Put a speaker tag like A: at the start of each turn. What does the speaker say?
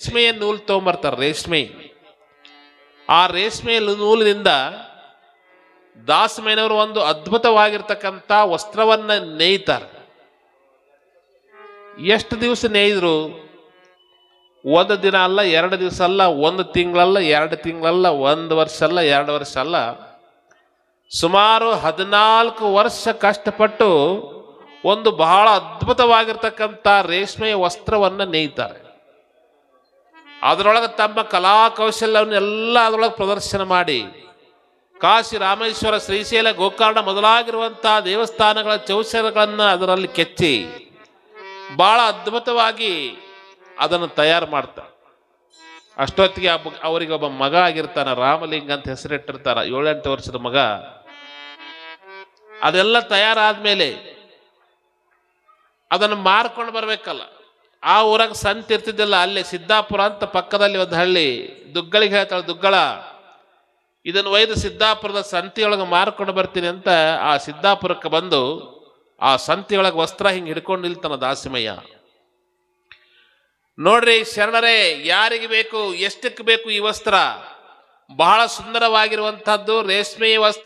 A: ರೇಷ್ಮೆಯ ನೂಲು ತೊಗೊಂಬರ್ತಾರೆ, ರೇಷ್ಮೆ. ಆ ರೇಷ್ಮೆ ನೂಲಿನಿಂದ ದಾಸಮೇನವರು ಒಂದು ಅದ್ಭುತವಾಗಿರ್ತಕ್ಕಂಥ ವಸ್ತ್ರವನ್ನ ನೇಯ್ತಾರೆ. ಎಷ್ಟು ದಿವಸ ನೇಯ್ದ್ರು? ಒಂದು ದಿನ ಅಲ್ಲ, ಎರಡು ದಿವಸ ಅಲ್ಲ, ಒಂದು ತಿಂಗಳಲ್ಲ, ಎರಡು ತಿಂಗಳಲ್ಲ, ಒಂದು ವರ್ಷ ಅಲ್ಲ, ಎರಡು ವರ್ಷ ಅಲ್ಲ. ಸುಮಾರು ಹದಿನಾಲ್ಕು ವರ್ಷ ಕಷ್ಟಪಟ್ಟು ಒಂದು ಬಹಳ ಅದ್ಭುತವಾಗಿರ್ತಕ್ಕಂಥ ರೇಷ್ಮೆಯ ವಸ್ತ್ರವನ್ನು ನೇಯ್ತಾರೆ. ಅದರೊಳಗೆ ತಮ್ಮ ಕಲಾ ಕೌಶಲ್ಯವನ್ನೆಲ್ಲ ಅದರೊಳಗೆ ಪ್ರದರ್ಶನ ಮಾಡಿ. ಕಾಶಿ ರಾಮೇಶ್ವರ ಶ್ರೀಶೈಲ ಗೋಕರ್ಣ ಮೊದಲಾಗಿರುವಂತಹ ದೇವಸ್ಥಾನಗಳ ಚೌಚರಗಳನ್ನು ಅದರಲ್ಲಿ ಕೆಚ್ಚಿ ಬಹಳ ಅದ್ಭುತವಾಗಿ ಅದನ್ನು ತಯಾರು ಮಾಡ್ತಾರೆ. ಅಷ್ಟೊತ್ತಿಗೆ ಅವರಿಗೆ ಒಬ್ಬ ಮಗ ಆಗಿರ್ತಾನೆ, ರಾಮಲಿಂಗ ಅಂತ ಹೆಸರಿಟ್ಟಿರ್ತಾರ, ಏಳೆಂಟು ವರ್ಷದ ಮಗ. ಅದೆಲ್ಲ ತಯಾರಾದ ಮೇಲೆ ಅದನ್ನು ಮಾರ್ಕೊಂಡು ಬರ್ಬೇಕಲ್ಲ. ಆ ಊರಾಗ ಸಂತ ಇರ್ತಿದ್ದಿಲ್ಲ. ಅಲ್ಲಿ ಸಿದ್ದಾಪುರ ಅಂತ ಪಕ್ಕದಲ್ಲಿ ಒಂದು ಹಳ್ಳಿ. ದುಗ್ಗಳಿಗೆ ಹೇಳ್ತಾಳೆ, ದುಗ್ಗಳ, ಇದನ್ನು ಒಯ್ದು ಸಿದ್ದಾಪುರದ ಸಂತಿಯೊಳಗೆ ಮಾರ್ಕೊಂಡು ಬರ್ತೀನಿ ಅಂತ ಆ ಸಿದ್ದಾಪುರಕ್ಕೆ ಬಂದು, ಆ ಸಂತಿಯೊಳಗೆ ವಸ್ತ್ರ ಹಿಂಗೆ ಹಿಡ್ಕೊಂಡು ನಿಲ್ತಾನ ದಾಸಿಮಯ್ಯ. ನೋಡ್ರಿ ಶರಣರೇ, ಯಾರಿಗೆ ಬೇಕು, ಎಷ್ಟಕ್ಕೆ ಬೇಕು ಈ ವಸ್ತ್ರ? ಬಹಳ ಸುಂದರವಾಗಿರುವಂತಹದ್ದು ರೇಷ್ಮೆಯ ವಸ್ತ್ರ.